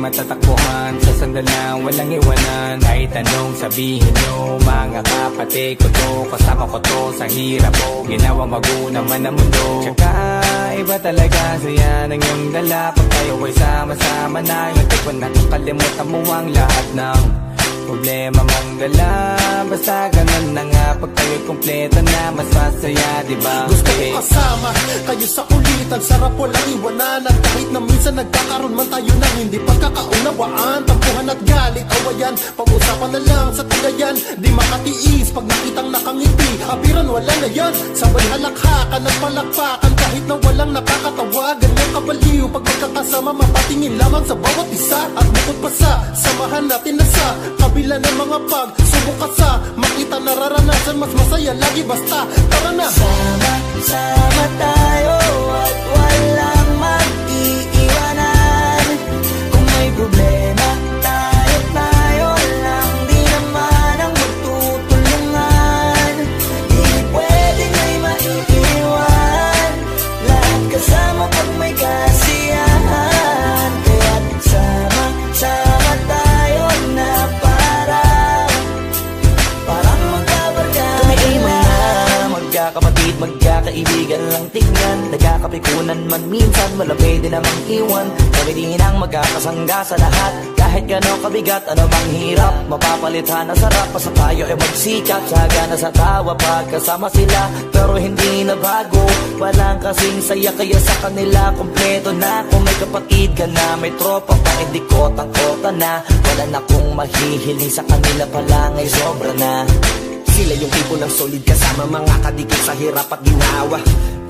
matatakbuhan. Sa sandalang walang iwanan. Kahit anong sabihin nyo Mga kapatid ko to. Kasama ko to sa hirap ko. Ginawa maguna man ang mundo. Tsaka iba talaga saya ng iyong dala. Pag tayo ay sama-sama na Yung tipo na kakalimutan mo ang lahat ng Problema mong dala. Basta ganun na nga Pag tayo'y kumpleto na Mas masaya diba? Gusto ko kasama kayo sa kulitan Sarap walang iwanan. At kahit na minsan nagkakaroon man tayo ng hindi pagkakaunawaan. Tampuhan at galit, awayan. Pag-usapan na lang sa tagayan Di makatiis pag nakitang nakangiti. Abiran wala na yan. Sabay halakhakan at palakpakan. Kahit na walang nakakatawa Ganyan kabaliw. Pag magkakasama mapatingin lamang sa bawat isa. At bukod pa sa samahan natin na sa Kabila ng mga pag Subok at sa makita nararanasan Mas masaya lagi. Basta Tara na. Sama tayo at walang tingnan Nagkakapikunan man minsan Wala pwede namang iwan. Kami din ang magkakasangga sa lahat. Kahit gano'ng kabigat, ano bang hirap Mapapalitan na sarap. Basta tayo ay magsikap Saga na sa tawa Pagkasama sila. Pero hindi na bago Walang kasing saya. Kaya sa kanila Kompleto na. Kung may kapatid ka na May tropa pa Hindi kotang-kota na. Wala na kong mahihiling Sa kanila pa lang ay sobra na. Sila yung tipo ng solid kasama mga kadikit sa hirap at ginawa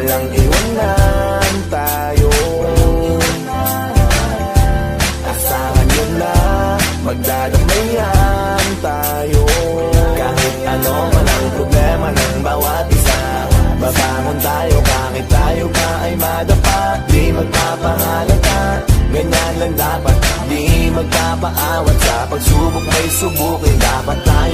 walang iwanan tayo. Asahan nyo na, magdadamayan tayo. Kahit ano man ang problema ng bawat isa Babangon tayo kahit tayo pa ay madapa. Di magpapahalata, ganyan lang dapat. Di magpapaawat sa pagsubok may subukin. Dapat tayo